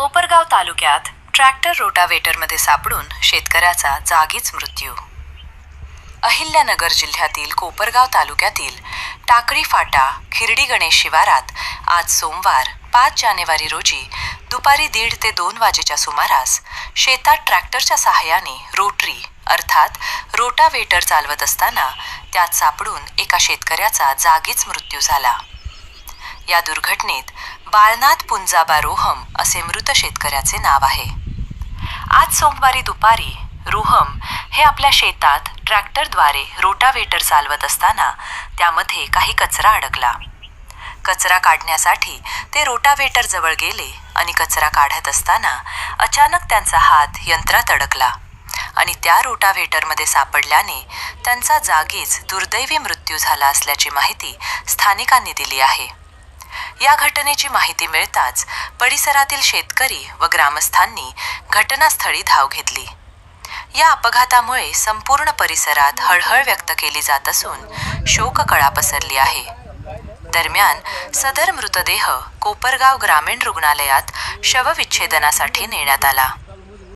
कोपरगाव तालुक्यात ट्रॅक्टर रोटावेटरमध्ये सापडून शेतकऱ्याचा जागीच मृत्यू. अहिल्यानगर जिल्ह्यातील कोपरगाव तालुक्यातील टाकळी फाटा खिरडी गणेश शिवारात आज सोमवार पाच जानेवारी रोजी दुपारी दीड ते दोन वाजेच्या सुमारास शेतात ट्रॅक्टरच्या सहाय्याने रोटरी अर्थात रोटावेटर चालवत असताना त्यात सापडून एका शेतकऱ्याचा जागीच मृत्यू झाला. या दुर्घटनेत बाळनाथ पुंजाबा रोहम असे मृत शेतकऱ्याचे नाव आहे. आज सोमवारी दुपारी रोहम हे आपल्या शेतात ट्रॅक्टरद्वारे रोटावेटर चालवत असताना त्यामध्ये काही कचरा अडकला. कचरा काढण्यासाठी ते रोटावेटर जवळ गेले आणि कचरा काढत असताना अचानक त्यांचा हात यंत्रात अडकला आणि त्या रोटाव्हेटरमध्ये सापडल्याने त्यांचा जागीच दुर्दैवी मृत्यू झाला असल्याची माहिती स्थानिकांनी दिली आहे. या घटनेची माहिती मिळताच परिसरातील शेतकरी व ग्रामस्थांनी घटनास्थळी धाव घेतली. या अपघातामुळे संपूर्ण परिसरात हळहळ व्यक्त केली जात असून शोककळा पसरली आहे. दरम्यान सदर मृतदेह कोपरगाव ग्रामीण रुग्णालयात शवविच्छेदनासाठी नेण्यात आला.